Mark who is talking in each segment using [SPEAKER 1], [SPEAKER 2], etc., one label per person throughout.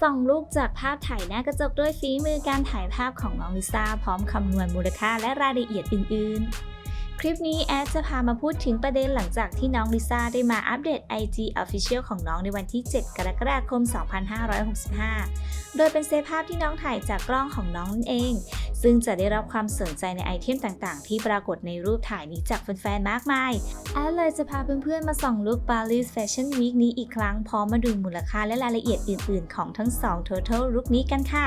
[SPEAKER 1] ส่องลูกจากภาพถ่ายหน้ากระจกด้วยฝีมือการถ่ายภาพของน้องลิซ่าพร้อมคำนวณมูลค่าและรายละเอียดอื่น ๆ คลิปนี้แอดจะพามาพูดถึงประเด็นหลังจากที่น้องลิซ่าได้มาอัปเดต IG Official ของน้องในวันที่ 7 กรกฎาคม 2565 โดยเป็นเซฟภาพที่น้องถ่ายจากกล้องของน้องนั่นเอง ซึ่งจะได้รับความสนใจในไอเทมต่างๆ ที่ปรากฏในรูปถ่ายนี้จากแฟนๆ มากมาย แอดเลยจะพาเพื่อนๆ มาส่องลุค Paris Fashion Week นี้อีกครั้งพร้อมมาดูมูลค่าและรายละเอียดอื่น ๆ ของทั้ง 2 Total ลุคนี้กันค่ะ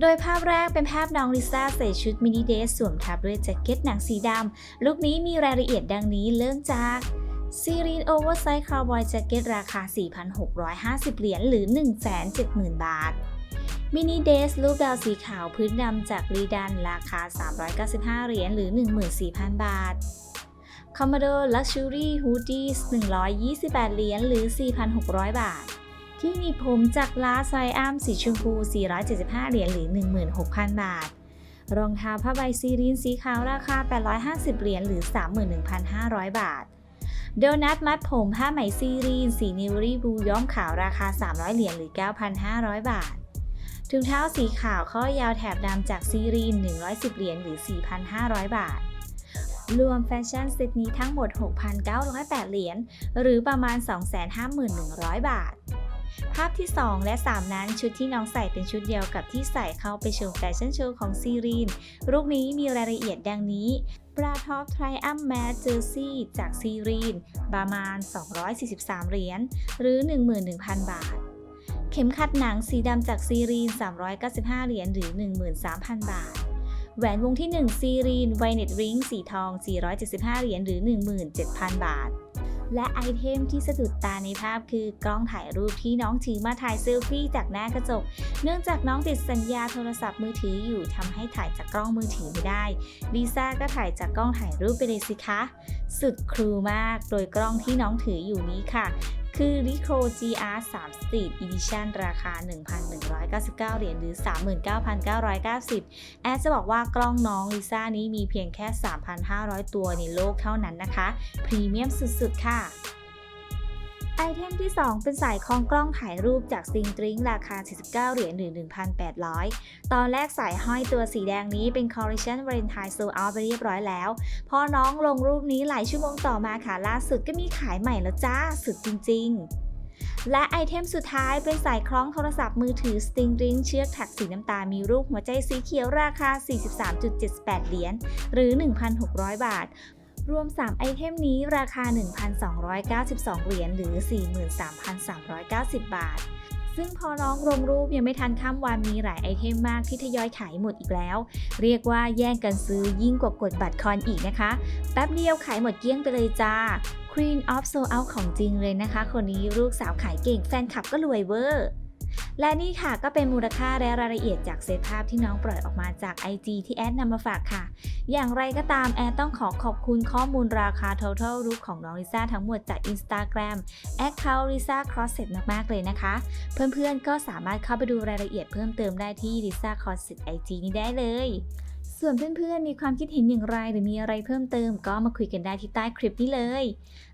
[SPEAKER 1] โดยภาพแรกเป็นภาพน้องลิซ่าใส่ชุดมินิเดสสวมทับด้วยแจ็คเก็ตหนังสีดำลุคนี้มีรายละเอียดดังนี้เริ่มจากซีรีนโอเวอร์ไซส์คาวบอยแจ็คเก็ตราคา 4,650 เหรียญหรือ 170,000 บาท มินิเดสรูปดาวสีขาวพื้นดำจากรีดันราคา 395 เหรียญหรือ 14,000 บาท Commodore Luxury Hoodies 128 เหรียญหรือ 4,600 บาท ที่หนีผมจากลาไซอัมสีชมพู 475 เหรียญหรือ 16,000 บาท รองเท้าผ้าใบซีรีนสีขาวราคา 850 เหรียญหรือ 31,500 บาท โดนัทมัดผมผ้าไหมซีรีน สีนิวรีบูย้อมขาวราคา 300 เหรียญหรือ 9,500 บาทถุงเท้าสีขาวข้อยาวแถบดำจากซีรีน 110 เหรียญหรือ 4,500 บาทรวมแฟชั่นเซตนี้ทั้งหมด 6,908 เหรียญ หรือประมาณ 251,100 บาท ภาพที่ 2 และ 3 นั้นชุดที่น้องใส่เป็นชุดเดียวกับที่ใส่เข้าไปชมแฟชั่นโชว์ของซีรีนรูปนี้มีรายละเอียดดังนี้ปลาท็อปไทรอัมแมสเจอร์ซี่จากซีรีนประมาณ 243 เหรียญหรือ 11,000 บาท เข็มขัดหนังสีดำจากซีรีน 395 เหรียญหรือ 13,000 บาท แหวนวงที่ 1 ซีรีนไวเน็ตริงสีทอง 475 เหรียญหรือ 17,000 บาท และไอเทมที่สะดุดตาในภาพคือกล้องถ่ายรูปที่น้องถือมาถ่ายเซลฟี่จากหน้ากระจก เนื่องจากน้องติดสัญญาโทรศัพท์มือถืออยู่ทำให้ถ่ายจากกล้องมือถือไม่ได้ลิซ่าก็ถ่ายจากกล้องถ่ายรูปไปเลยสิคะ สุดครูมาก โดยกล้องที่น้องถืออยู่นี้ค่ะ คือ r i c o GR 3 Street Edition ราคา 1,199 เหรียญหรือ 39,990 แอดจะบอกว่ากล้องน้องลิซ่านี้มีเพียงแค่ 3,500 ตัวในโลกเท่านั้นนะคะ พรีเมียมสุดๆ ค่ะ เทมที่ 2 เป็นสายคล้องกล้องถ่ายรูปจากซิงตริงราคา 49 เหรียญหรือ 1,800 ตอนแรกสายห้อยตัวสีแดงนี้เป็น Collection Valentine Sold Out ไปเรียบร้อยแล้ว พอน้องลงรูปนี้หลายชั่วโมงต่อมาค่ะล่าสุดก็มีขายใหม่แล้วจ้า สุดจริง ๆและไอเทมสุดท้ายเป็นสายคล้องโทรศัพท์มือถือ Sting Ring เชือกถักสีน้ำตาลมีรูปหัวใจสีเขียวราคา 43.78 เหรียญหรือ 1,600 บาท รวม 3 ไอเทมนี้ราคา 1,292 เหรียญหรือ 43,390 บาท ซึ่งพอน้องลงรูปยังไม่ทันข้ามวันมีหลายไอเทมมากที่ทยอยขายหมดอีกแล้ว เรียกว่าแย่งกันซื้อยิ่งกว่ากดบัตรคอนอีกนะคะ แป๊บเดียวขายหมดเกลี้ยงไปเลยจ้า Queen of Soul Out ของจริงเลยนะคะ คนนี้ลูกสาวขายเก่งแฟนคลับก็รวยเวอร์ และนี่ค่ะก็เป็นมูลค่าและรายละเอียดจากเซตภาพที่น้องปล่อยออกมาจาก IG ที่แอดนำมาฝากค่ะ อย่างไรก็ตามแอดต้องขอขอบคุณข้อมูลราคา total รูปของน้องลิซ่าทั้งหมดจาก Instagram account Lisa Crosset มากๆเลยนะคะ เพื่อนๆก็สามารถเข้าไปดูรายละเอียดเพิ่มเติมได้ที่ Lisa Crosset IG นี้ได้เลยส่วนเพื่อนๆ มีความคิดเห็นอย่างไรหรือมีอะไรเพิ่มเติมก็มาคุยกันได้ที่ใต้คลิปนี้เลย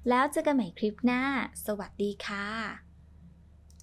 [SPEAKER 1] แล้วเจอกันใหม่คลิปหน้า สวัสดีค่ะ